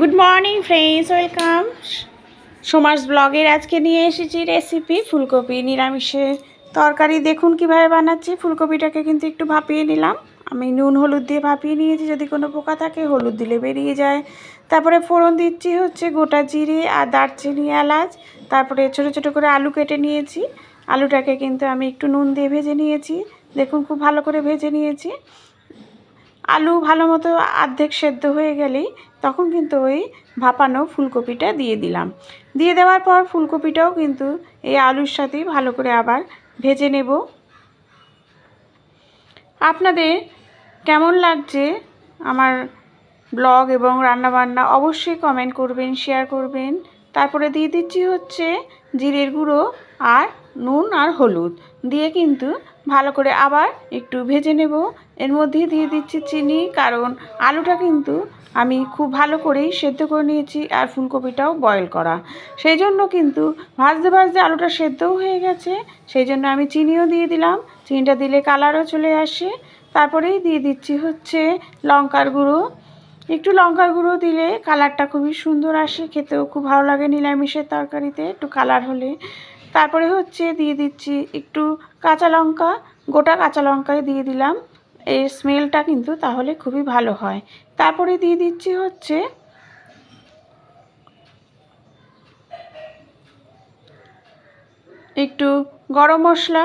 Good morning friends welcome সোমার্স ব্লগের আজকে নিয়ে এসেছি রেসিপি ফুলকপি নিরামিষের তরকারি। দেখুন কীভাবে বানাচ্ছি। ফুলকপিটাকে কিন্তু একটু ভাপিয়ে নিলাম। আমি নুন, হলুদ দিয়ে ভাপিয়ে নিয়েছি। যদি কোনো পোকা থাকে, হলুদ দিলে বেরিয়ে যায়। তারপরে ফোড়ন দিচ্ছি হচ্ছে গোটা জিরে আর দারচিনি এলাচ। তারপরে ছোটো ছোটো করে আলু কেটে নিয়েছি। আলুটাকে কিন্তু আমি একটু নুন দিয়ে ভেজে নিয়েছি। দেখুন খুব ভালো করে ভেজে নিয়েছি। আলু ভালো মতো অর্ধেক সেদ্ধ হয়ে গেলেই তখন কিন্তু ওই ভাপানো ফুলকপিটা দিয়ে দিলাম। দিয়ে দেওয়ার পর ফুলকপিটাও কিন্তু এই আলুর সাথেই ভালো করে আবার ভেজে নেব। আপনাদের কেমন লাগছে আমার ব্লগ এবং রান্নাবান্না অবশ্যই কমেন্ট করবেন, শেয়ার করবেন। তারপরে দিয়ে দিচ্ছি হচ্ছে জিরের গুঁড়ো আর নুন আর হলুদ। দিয়ে কিন্তু ভালো করে আবার একটু ভেজে নেব। এর মধ্যে দিয়ে দিচ্ছি চিনি, কারণ আলুটা কিন্তু আমি খুব ভালো করেই সেদ্ধ করে নিয়েছি আর ফুলকপিটাও বয়েল করা। সেই জন্য কিন্তু ভাজতে ভাজতে আলুটা সেদ্ধও হয়ে গেছে, সেই জন্য আমি চিনিও দিয়ে দিলাম। চিনিটা দিলে কালারও চলে আসে। তারপরেই দিয়ে দিচ্ছি হচ্ছে লঙ্কার গুঁড়ো। একটু লঙ্কার গুঁড়ো দিলে কালারটা খুবই সুন্দর আসে, খেতেও খুব ভালো লাগে নিরামিষের তরকারিতে, একটু কালার হলে। তারপরে হচ্ছে দিয়ে দিচ্ছি একটু কাঁচা লঙ্কা, গোটা কাঁচা লঙ্কাই দিয়ে দিলাম। এর স্মেলটা কিন্তু তাহলে খুবই ভালো হয়। তারপরে দিয়ে দিচ্ছি হচ্ছে একটু গরম মশলা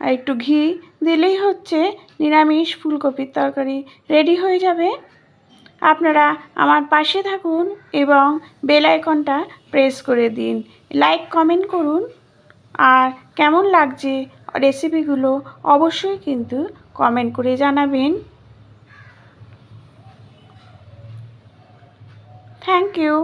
আর একটু ঘি। দিলেই হচ্ছে নিরামিষ ফুলকপির তরকারি রেডি হয়ে যাবে। আপনারা আমার পাশে থাকুন এবং বেল আইকনটা প্রেস করে দিন। লাইক কমেন্ট করুন। আর কেমন লাগছে রেসিপিগুলো অবশ্যই কিন্তু কমেন্ট করে জানাবেন। Thank you